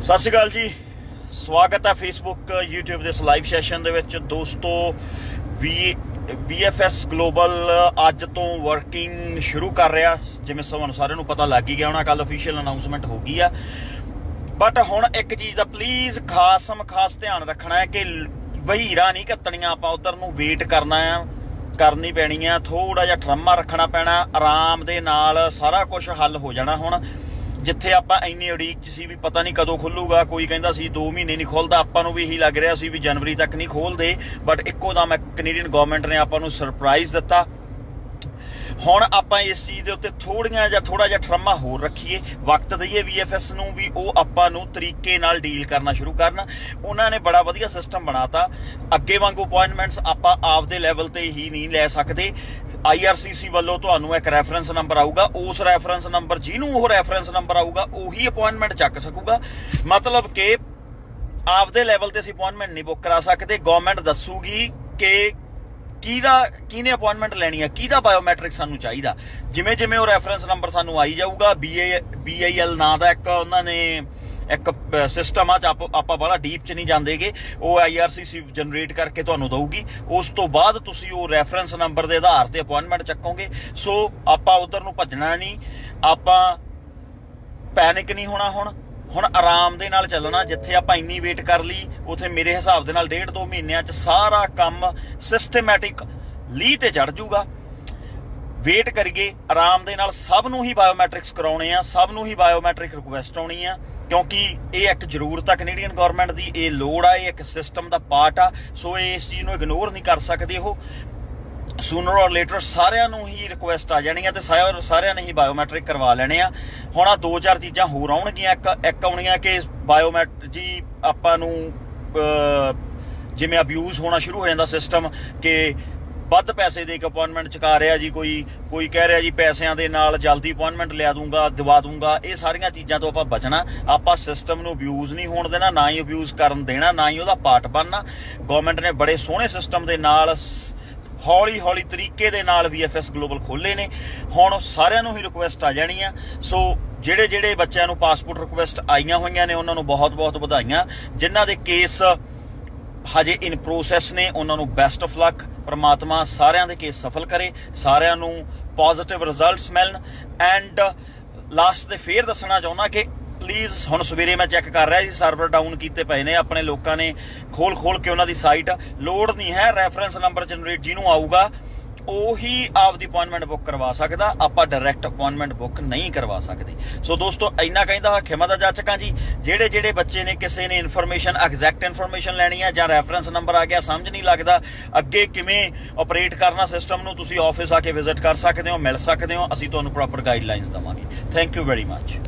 ਸਤਿ ਸ਼੍ਰੀ ਅਕਾਲ ਜੀ। ਸਵਾਗਤ ਹੈ ਫੇਸਬੁੱਕ YouTube ਦੇ ਇਸ ਲਾਈਵ ਸੈਸ਼ਨ ਦੇ ਵਿੱਚ। ਦੋਸਤੋ, ਵੀ, VFS ਗਲੋਬਲ ਅੱਜ ਤੋਂ ਵਰਕਿੰਗ ਸ਼ੁਰੂ ਕਰ ਰਿਹਾ। ਜਿਵੇਂ ਤੁਹਾਨੂੰ ਸਾਰਿਆਂ ਨੂੰ ਪਤਾ ਲੱਗ ਹੀ ਗਿਆ ਹੋਣਾ ਕੱਲ ਅਫੀਸ਼ੀਅਲ ਅਨਾਉਂਸਮੈਂਟ ਹੋ ਗਈ ਆ। ਬਟ ਹੁਣ ਇੱਕ ਚੀਜ਼ ਦਾ ਪਲੀਜ਼ ਖਾਸਮ ਖਾਸ ਧਿਆਨ ਰੱਖਣਾ ਹੈ ਕਿ ਵਹੀਰਾ ਨਹੀਂ ਕੱਤਣੀਆਂ, ਆਪਾਂ ਉਧਰ ਨੂੰ ਵੇਟ ਕਰਨਾ ਆ। ਕਰਨੀ ਪੈਣੀ ਆ ਥੋੜਾ ਜਿਹਾ ਠਰਮਾ ਰੱਖਣਾ ਪੈਣਾ, ਆਰਾਮ ਦੇ ਨਾਲ ਸਾਰਾ ਕੁਝ ਹੱਲ ਹੋ ਜਾਣਾ ਹੁਣ। ਜਿੱਥੇ ਆਪਾਂ ਇੰਨੀ ਉਡੀਕ ਚ ਸੀ ਵੀ ਪਤਾ ਨਹੀਂ ਕਦੋਂ ਖੁੱਲੂਗਾ, ਕੋਈ ਕਹਿੰਦਾ ਸੀ 2 ਮਹੀਨੇ ਨਹੀਂ ਖੁੱਲਦਾ, ਆਪਾਂ ਨੂੰ ਵੀ ਇਹੀ ਲੱਗ ਰਿਹਾ ਸੀ ਵੀ ਜਨਵਰੀ ਤੱਕ ਨਹੀਂ ਖੋਲਦੇ ਬਟ ਇੱਕੋ ਦਮ ਕੈਨੇਡੀਅਨ ਗਵਰਨਮੈਂਟ ਨੇ ਆਪਾਂ ਨੂੰ ਸਰਪ੍ਰਾਈਜ਼ ਦਿੱਤਾ। ਹੁਣ ਆਪਾਂ ਇਸ ਚੀਜ਼ ਦੇ ਉੱਤੇ ਥੋੜੀਆਂ ਜਾਂ ਥੋੜਾ ਜਿਹਾ ਠਰਮਾ ਹੋਰ ਰੱਖੀਏ। ਵਕਤ ਦਈਏ VFS ਨੂੰ ਵੀ ਉਹ ਆਪਾਂ ਨੂੰ ਤਰੀਕੇ ਨਾਲ ਡੀਲ ਕਰਨਾ ਸ਼ੁਰੂ ਕਰਨ। ਉਹਨਾਂ ਨੇ ਬੜਾ ਵਧੀਆ ਸਿਸਟਮ ਬਣਾਤਾ। ਅੱਗੇ ਵਾਂਗੂ ਅਪਾਇੰਟਮੈਂਟਸ ਆਪਾਂ ਆਪਦੇ ਲੈਵਲ ਤੇ ਹੀ ਨਹੀਂ ਲੈ ਸਕਦੇ। IRCC ਵੱਲੋਂ ਤੁਹਾਨੂੰ ਇੱਕ ਰੈਫਰੈਂਸ ਨੰਬਰ ਆਊਗਾ। ਉਸ ਰੈਫਰੈਂਸ ਨੰਬਰ ਜਿਹਨੂੰ ਉਹ ਰੈਫਰੈਂਸ ਨੰਬਰ ਆਊਗਾ, ਉਹੀ ਅਪਾਇੰਟਮੈਂਟ ਚੱਕ ਸਕੂਗਾ। ਮਤਲਬ ਕਿ ਆਪਦੇ ਲੈਵਲ ਤੇ ਅਸੀਂ ਅਪਾਇੰਟਮੈਂਟ ਨਹੀਂ ਬੁੱਕ ਕਰਾ ਸਕਦੇ। ਗਵਰਨਮੈਂਟ ਦੱਸੂਗੀ ਕਿ ਕਿਹਦਾ, ਕਿਹਨੇ ਅਪਾਇੰਟਮੈਂਟ ਲੈਣੀ ਹੈ ਕਿਹਦਾ ਬਾਇਓਮੈਟ੍ਰਿਕ ਸਾਨੂੰ ਚਾਹੀਦਾ? ਜਿਵੇਂ ਜਿਵੇਂ ਉਹ ਰੈਫਰੈਂਸ ਨੰਬਰ ਸਾਨੂੰ ਆਈ ਜਾਊਗਾ BA BIL ਨਾਂ ਦਾ ਇੱਕ ਉਹਨਾਂ ਨੇ ਇੱਕ ਸਿਸਟਮ ਆ ਆਪਾਂ ਬੜਾ ਡੀਪ ਚ ਨਹੀਂ ਜਾਂਦੇਗੇ। ਉਹ IRCC ਜਨਰੇਟ ਕਰਕੇ ਤੁਹਾਨੂੰ ਦਊਗੀ। ਉਸ ਤੋਂ ਬਾਅਦ ਤੁਸੀਂ ਉਹ ਰੈਫਰੈਂਸ ਨੰਬਰ ਦੇ ਆਧਾਰ ਤੇ ਅਪਾਇੰਟਮੈਂਟ ਚੱਕੋਗੇ। ਸੋ ਆਪਾਂ ਉਧਰ ਨੂੰ ਭੱਜਣਾ ਨਹੀਂ। ਆਪਾਂ ਪੈਨਿਕ ਨਹੀਂ ਹੋਣਾ ਹੁਣ। ਹੁਣ ਆਰਾਮ ਦੇ ਨਾਲ ਚੱਲਣਾ, ਜਿੱਥੇ ਆਪਾਂ ਇੰਨੀ ਵੇਟ ਕਰ ਲਈ, ਉਥੇ ਮੇਰੇ ਹਿਸਾਬ ਦੇ ਨਾਲ ਡੇਢ ਦੋ ਮਹੀਨਿਆਂ 'ਚ ਸਾਰਾ ਕੰਮ ਸਿਸਟਮੈਟਿਕ ਲੀ ਤੇ ਚੜ ਜਾਊਗਾ। ਵੇਟ ਕਰੀਏ, ਆਰਾਮ ਦੇ ਨਾਲ ਸਭ ਨੂੰ ਹੀ ਬਾਇਓਮੈਟ੍ਰਿਕਸ ਕਰਾਉਣੇ ਆ, ਸਭ ਨੂੰ ਹੀ ਬਾਇਓਮੈਟ੍ਰਿਕ ਰਿਕੁਐਸਟ ਆਉਣੀ ਆ, ਕਿਉਂਕਿ ਇਹ ਇੱਕ ਜ਼ਰੂਰਤ ਆ ਕੈਨੇਡੀਅਨ ਗਵਰਨਮੈਂਟ ਦੀ, ਇਹ ਲੋੜ ਆ, ਇਹ ਇੱਕ ਸਿਸਟਮ ਦਾ ਪਾਰਟ ਆ ਸੋ ਇਹ ਇਸ ਚੀਜ਼ ਨੂੰ ਇਗਨੋਰ ਨਹੀਂ ਕਰ ਸਕਦੇ ਉਹ। ਸੂਨਰ ਔਰ ਲੇਟਰ ਸਾਰਿਆਂ ਨੂੰ ਹੀ ਰਿਕੁਐਸਟ ਆ ਜਾਣੀਆਂ ਤੇ ਸਾਰਿਆਂ ਸਾਰਿਆਂ ਨੇ ਹੀ ਬਾਇਓਮੈਟ੍ਰਿਕ ਕਰਵਾ ਲੈਣੇ ਆ। ਹੁਣ ਆ ਦੋ ਚਾਰ ਚੀਜ਼ਾਂ ਹੋਰ ਆਉਣਗੀਆਂ। ਇੱਕ ਇੱਕ ਆਉਣੀਆਂ ਕਿ ਬਾਇਓਮੈਟ ਜੀ ਆਪਾਂ ਨੂੰ ਜਿਵੇਂ ਅਬਿਊਜ਼ ਹੋਣਾ ਸ਼ੁਰੂ ਹੋ ਜਾਂਦਾ ਸਿਸਟਮ ਕਿ ਵੱਧ ਪੈਸੇ ਦੇ ਕੇ ਅਪਾਇੰਟਮੈਂਟ ਚੁਕਾ ਰਿਹਾ ਜੀ ਕੋਈ ਕੋਈ ਕਹਿ ਰਿਹਾ ਜੀ ਪੈਸਿਆਂ ਦੇ ਨਾਲ ਜਲਦੀ ਅਪਾਇੰਟਮੈਂਟ ਲਿਆ ਦੂੰਗਾ, ਦਵਾ ਦੂੰਗਾ। ਇਹ ਸਾਰੀਆਂ ਚੀਜ਼ਾਂ ਤੋਂ ਆਪਾਂ ਬਚਣਾ। ਆਪਾਂ ਸਿਸਟਮ ਨੂੰ ਅਬਿਊਜ਼ ਨਹੀਂ ਹੋਣ ਦੇਣਾ, ਨਾ ਹੀ ਅਬਿਊਜ਼ ਕਰਨ ਦੇਣਾ, ਨਾ ਹੀ ਉਹਦਾ ਪਾਰਟ ਬਣਨਾ। ਗਵਰਨਮੈਂਟ ਨੇ ਬੜੇ ਸੋਹਣੇ ਸਿਸਟਮ ਦੇ ਨਾਲ ਹੌਲੀ ਹੌਲੀ ਤਰੀਕੇ ਦੇ ਨਾਲ VFS ਗਲੋਬਲ ਖੋਲੇ ਨੇ। ਹੁਣ ਸਾਰਿਆਂ ਨੂੰ ਹੀ ਰਿਕੁਐਸਟ ਆ ਜਾਣੀ ਆ। ਸੋ ਜਿਹੜੇ ਜਿਹੜੇ ਬੱਚਿਆਂ ਨੂੰ ਪਾਸਪੋਰਟ ਰਿਕੁਐਸਟ ਆਈਆਂ ਹੋਈਆਂ ਨੇ, ਉਹਨਾਂ ਨੂੰ ਬਹੁਤ-ਬਹੁਤ ਵਧਾਈਆਂ। ਜਿਨ੍ਹਾਂ ਦੇ ਕੇਸ ਹਜੇ ਇਨ ਪ੍ਰੋਸੈਸ ਨੇ, ਉਹਨਾਂ ਨੂੰ ਬੈਸਟ ਆਫ ਲੱਕ ਪ੍ਰਮਾਤਮਾ ਸਾਰਿਆਂ ਦੇ ਕੇਸ ਸਫਲ ਕਰੇ, ਸਾਰਿਆਂ ਨੂੰ ਪੋਜ਼ਿਟਿਵ ਰਿਜ਼ਲਟਸ ਮਿਲਣ। ਐਂਡ ਲਾਸਟ ਤੇ ਫੇਰ ਦੱਸਣਾ ਚਾਹੁੰਦਾ ਕਿ ਪਲੀਜ਼ ਹੁਣ ਸਵੇਰੇ ਮੈਂ ਚੈੱਕ ਕਰ ਰਿਹਾ ਸੀ ਸਰਵਰ ਡਾਊਨ ਕੀਤੇ ਪਏ ਨੇ, ਆਪਣੇ ਲੋਕਾਂ ਨੇ ਖੋਲ ਖੋਲ ਕੇ ਉਹਨਾਂ ਦੀ ਸਾਈਟ ਲੋਡ ਨਹੀਂ ਹੈ ਰੈਫਰੈਂਸ ਨੰਬਰ ਜਨਰੇਟ ਜਿਹਨੂੰ ਆਊਗਾ, ਉਹੀ ਆਪਦੀ ਅਪਾਇੰਟਮੈਂਟ ਬੁੱਕ ਕਰਵਾ ਸਕਦਾ, ਆਪਾਂ ਡਾਇਰੈਕਟ ਅਪਾਇੰਟਮੈਂਟ ਬੁੱਕ ਨਹੀਂ ਕਰਵਾ ਸਕਦੇ। ਸੋ ਦੋਸਤੋ, ਇੰਨਾ ਕਹਿੰਦਾ ਹਾਂ ਖਿਮਾ ਦਾ ਜਾਚਕਾਂ ਜੀ, ਜਿਹੜੇ ਜਿਹੜੇ ਬੱਚੇ ਨੇ, ਕਿਸੇ ਨੇ ਇਨਫੋਰਮੇਸ਼ਨ ਐਗਜ਼ੈਕਟ ਇਨਫੋਰਮੇਸ਼ਨ ਲੈਣੀ ਹੈ ਜਾਂ ਰੈਫਰੈਂਸ ਨੰਬਰ ਆ ਗਿਆ, ਸਮਝ ਨਹੀਂ ਲੱਗਦਾ, ਅੱਗੇ ਕਿਵੇਂ ਆਪਰੇਟ ਕਰਨਾ ਸਿਸਟਮ ਨੂੰ, ਤੁਸੀਂ ਆਫਿਸ ਆ ਕੇ ਵਿਜ਼ਿਟ ਕਰ ਸਕਦੇ ਹੋ, ਮਿਲ ਸਕਦੇ ਹੋ, ਅਸੀਂ ਤੁਹਾਨੂੰ ਪ੍ਰੋਪਰ ਗਾਈਡਲਾਈਨਸ ਦਵਾਂਗੇ। Thank you very much